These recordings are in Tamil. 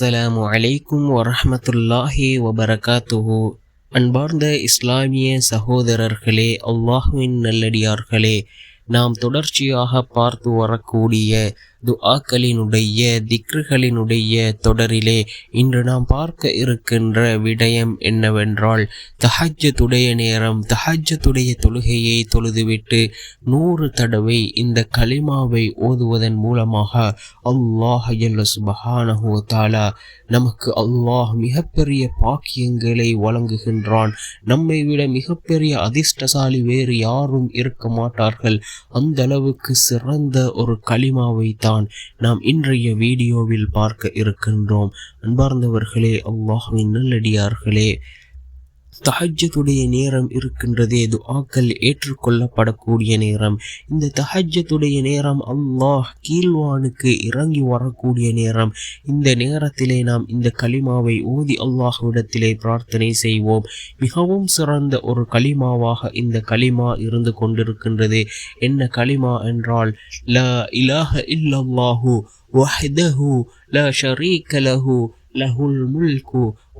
அஸ்ஸலாமு அலைக்கும் வரஹ்மத்துல்லாஹி வபரகாத்துஹு அன்பார்ந்த இஸ்லாமிய சகோதரர்களே அல்லாஹுவின் நல்லடியார்களே நாம் தொடர்ச்சியாக பார்த்து வரக்கூடிய துஆக்களினுடைய திக்ருகளினுடைய தொடரிலே இன்று நாம் பார்க்க இருக்கின்ற விடயம் என்னவென்றால் தஹஜத்துடைய நேரம் தஹஜத்துடைய தொழுகையை தொழுதுவிட்டு நூறு தடவை இந்த கலிமாவை ஓதுவதன் மூலமாக அல்லாஹ் ஜல்ல தாலா நமக்கு அல்லாஹ் மிகப்பெரிய பாக்கியங்களை வழங்குகின்றான். நம்மை விட மிகப்பெரிய அதிர்ஷ்டசாலி வேறு யாரும் இருக்க மாட்டார்கள். அந்த அளவுக்கு சிறந்த ஒரு களிமாவை தான் நாம் இன்றைய வீடியோவில் பார்க்க இருக்கின்றோம். அன்பார்ந்தவர்களே அல்லாஹ்வின் நல்லடியார்களே தஹஜத்துடைய நேரம் இருக்கின்றதே துஆக்கள் ஏற்றுக்கொள்ளப்படக்கூடிய நேரம். இந்த தஹஜ்ஜத்துடைய நேரம் அல்லாஹ் கீழ்வானுக்கு இறங்கி வரக்கூடிய நேரம். இந்த நேரத்திலே நாம் இந்த களிமாவை ஓதி அல்லாஹ்விடத்திலே பிரார்த்தனை செய்வோம். மிகவும் சிறந்த ஒரு கலிமாவாக இந்த களிமா இருந்து கொண்டிருக்கின்றது. என்ன களிமா என்றால் ல இலாஹ இல்லல்லாஹு வஹ்தஹு ல ஷரீக லஹு லஹுல் முல்கு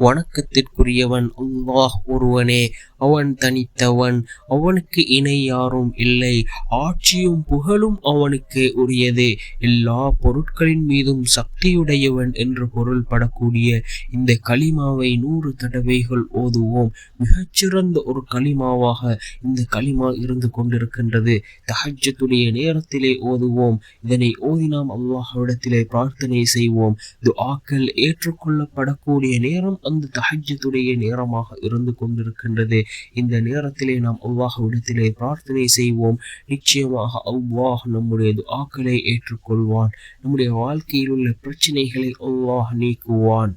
வணக்கத்திற்குரியவன் அல்லாஹ் ஒருவனே. அவன் தனித்தவன் அவனுக்கு இணை யாரும் இல்லை. ஆட்சியும் புகழும் அவனுக்கு உரியது. எல்லா பொருட்களின் மீதும் சக்தியுடையவன் என்று பொருள்படக்கூடிய இந்த களிமாவை நூறு தடவைகள் ஓதுவோம். மிகச்சிறந்த ஒரு களிமாவாக இந்த களிமா இருந்து கொண்டிருக்கின்றது. தஹஜத்துடைய நேரத்திலே ஓதுவோம். இதனை ஓதி நாம் அல்லாஹ்விடத்திலே பிரார்த்தனை செய்வோம். துஆக்கள் ஏற்றுக்கொள்ளப்படக்கூடிய நேரம் அந்த தஹஜத்துடைய நேரமாக இருந்து கொண்டிருக்கின்றது. இந்த நேரத்திலே நாம் அல்லாஹ்விடத்திலே பிரார்த்தனை செய்வோம். நிச்சயமாக அவ்வாஹ் நம்முடைய துஆக்களை ஏற்றுக்கொள்வான். நம்முடைய வாழ்க்கையில் உள்ள பிரச்சனைகளை அவ்வாஹ் நீக்குவான்.